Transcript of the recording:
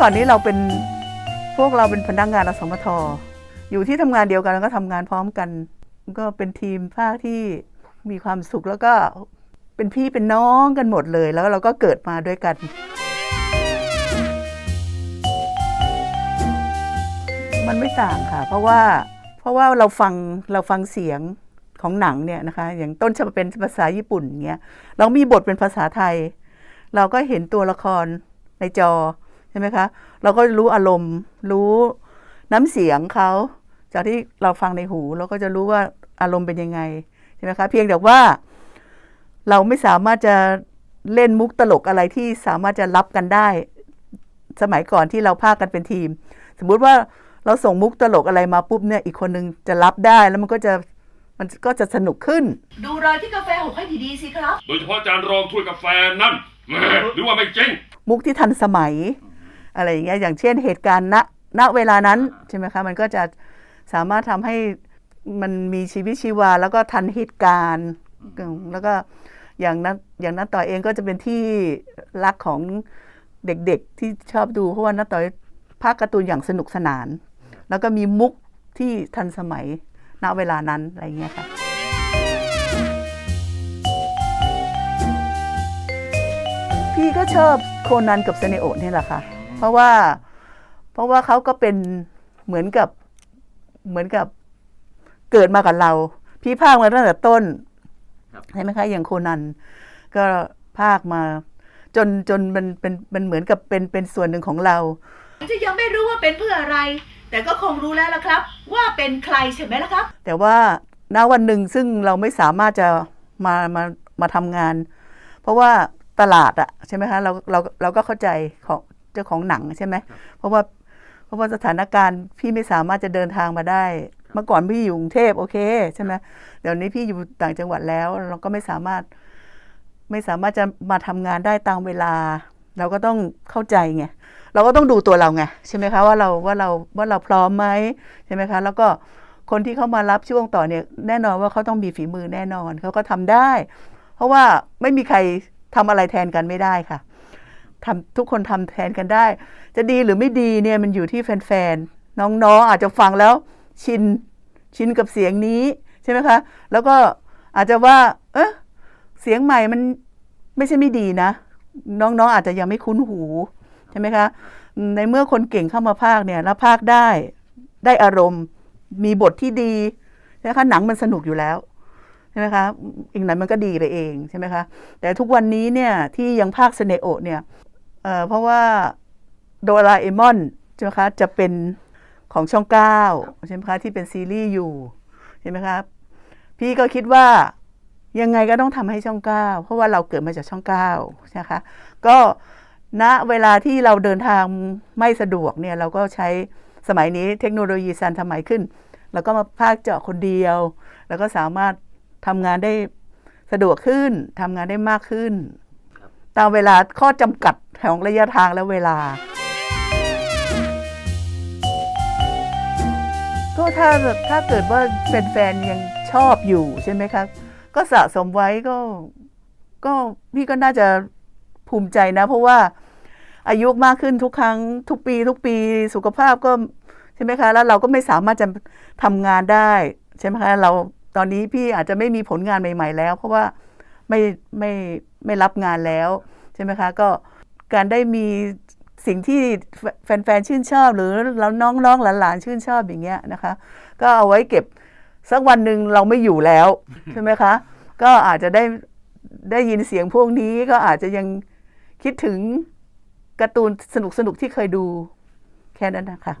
ก่อนนี้เราเป็นพวกเราเป็นพนักงานอสมทอยู่ที่ทำงานเดียวกันแล้วก็ทำงานพร้อมกัน ก็เป็นทีมภาคที่มีความสุขแล้วก็เป็นพี่เป็นน้องกันหมดเลย แล้วเราก็เกิดมาด้วยกันมันไม่ต่างค่ะ เพราะว่าเพราะว่าเราฟังเราฟังเสียงของหนังเนี่ยนะคะ อย่างต้นฉบับเป็นภาษาญี่ปุ่นอย่างเงี้ยเรามีบทเป็นภาษาไทย เราก็เห็นตัวละครในจอ ใช่ไหมคะ เราก็รู้อารมณ์รู้น้ำเสียงเขาจากที่เราฟังในหู เราก็จะรู้ว่าอารมณ์เป็นยังไงใช่ไหมคะเพียงแต่ว่า เราไม่สามารถจะเล่นมุกตลกอะไรที่สามารถจะรับกันได้ สมัยก่อนที่เราพากกันเป็นทีม สมมุติว่าเราส่งมุกตลกอะไรมาปุ๊บเนี่ยอีกคนนึงจะรับได้แล้วมันก็จะมันก็จะสนุกขึ้น ดูรอยที่กาแฟหกให้ดีๆสิครับ โดยเฉพาะจานรองถ้วยกาแฟนั่นแหมหรือว่าไม่จริง มุกที่ทันสมัย อะไรอย่างเงี้ยอย่างเช่นเหตุการณ์ณณเวลานั้นใช่ไหมคะมันก็จะสามารถทำให้มันมีชีวิตชีวา แล้วก็ทันเหตุการณ์แล้วก็อย่างนั้นอย่างนั้นต่อยเองก็จะเป็นที่รักของเด็กๆที่ชอบดูเพราะว่าน้าต่อยภาคการ์ตูนอย่างสนุกสนาน แล้วก็มีมุกที่ทันสมัยณเวลานั้นอะไรเงี้ยค่ะพี่ก็ชอบโคนันกับเซเนโอเนี่ยแหละค่ะ เพราะว่า เพราะว่าเขาก็เป็นเหมือนกับเหมือนกับเกิดมากับเรา พี่ภาคมาตั้งแต่ต้นใช่ไหมคะอย่างโคนัน ก็ภาคมา จนจนมันเป็นมันเหมือนกับเป็นเป็นส่วนหนึ่งของเราจะยังไม่รู้ว่าเป็นเพื่ออะไร แต่ก็คงรู้แล้วละครับ ว่าเป็นใครใช่ไหมล่ะครับ แต่ว่าณวันหนึ่งซึ่งเราไม่สามารถจะมามามาทำงาน เพราะว่าตลาดอะใช่ไหมคะเราเราเราก็เข้าใจของ เจ้าของหนังใช่ไหมเพราะว่าเพราะว่าสถานการณ์พี่ไม่สามารถจะเดินทางมาได้ เมื่อก่อนพี่อยู่กรุงเทพโอเคใช่ไหมเดี๋ยวนี้พี่อยู่ต่างจังหวัดแล้ว เราก็ไม่สามารถ ไม่สามารถจะมาทำงานได้ตามเวลา เราก็ต้องเข้าใจไงเราก็ต้องดูตัวเราไงใช่ไหมคะว่าเราว่าเราว่าเราพร้อมไหมใช่ไหมคะ แล้วก็คนที่เขามารับช่วงต่อเนี่ยแน่นอนว่าเขาต้องมีฝีมือแน่นอนเขาก็ทำได้ เพราะว่าไม่มีใครทำอะไรแทนกันไม่ได้ค่ะ ทำทุกคนทำแทนกันได้ จะดีหรือไม่ดีเนี่ยมันอยู่ที่แฟนๆ น้องๆอาจจะฟังแล้วชินชินกับเสียงนี้ใช่ไหมคะ แล้วก็อาจจะว่า เอะเสียงใหม่มันไม่ใช่ไม่ดีนะ น้องๆอาจจะยังไม่คุ้นหูใช่ไหมคะในเมื่อคนเก่งเข้ามาภาคเนี่ยแล้วภาคได้ได้อารมณ์ มีบทที่ดีนะคะหนังมันสนุกอยู่แล้วใช่ไหมคะอีกหน่อยมันก็ดีไปเองใช่ไหมคะแต่ทุกวันนี้เนี่ยที่ยังภาคเสนโอเนี่ย เอ่อเพราะว่าโดราเอมอนใช่ไหมคะจะเป็นของช่องเก้าใช่ไหมคะที่เป็นซีรีส์อยู่ใช่ไหมคะพี่ก็คิดว่ายังไงก็ต้องทำให้ช่องเก้าเพราะว่าเราเกิดมาจากช่องเก้านะคะก็ณเวลาที่เราเดินทางไม่สะดวกเนี่ยเราก็ใช้สมัยนี้เทคโนโลยีซันสมัยขึ้น แล้วก็มาภาคเจาะคนเดียว แล้วก็สามารถทำงานได้สะดวกขึ้นทำงานได้มากขึ้น ตามเวลาข้อจำกัด ของระยะทางและเวลา ก็ถ้าถ้าเกิดว่าเป็นแฟนๆยังชอบอยู่ใช่ไหมครับก็สะสมไว้ก็ก็พี่ก็น่าจะภูมิใจนะ เพราะว่าอายุมากขึ้นทุกครั้งทุกปี ทุกปีสุขภาพก็ใช่ไหมคะ แล้วเราก็ไม่สามารถจะทำงานได้ใช่ไหมคะเราตอนนี้พี่อาจจะไม่มีผลงานใหม่ ๆ แล้ว เพราะว่าไม่ไม่ไม่รับงานแล้วใช่ไหมคะ ก็ การได้มีสิ่งที่แฟนๆชื่นชอบ หรือเราน้องๆหลานๆชื่นชอบอย่างเงี้ยนะคะ ก็เอาไว้เก็บสักวันหนึ่งเราไม่อยู่แล้วใช่ไหมคะ ก็อาจจะได้ได้ยินเสียงพวกนี้ก็อาจจะยังคิดถึงการ์ตูนสนุกๆที่เคยดูแค่นั้นนะคะ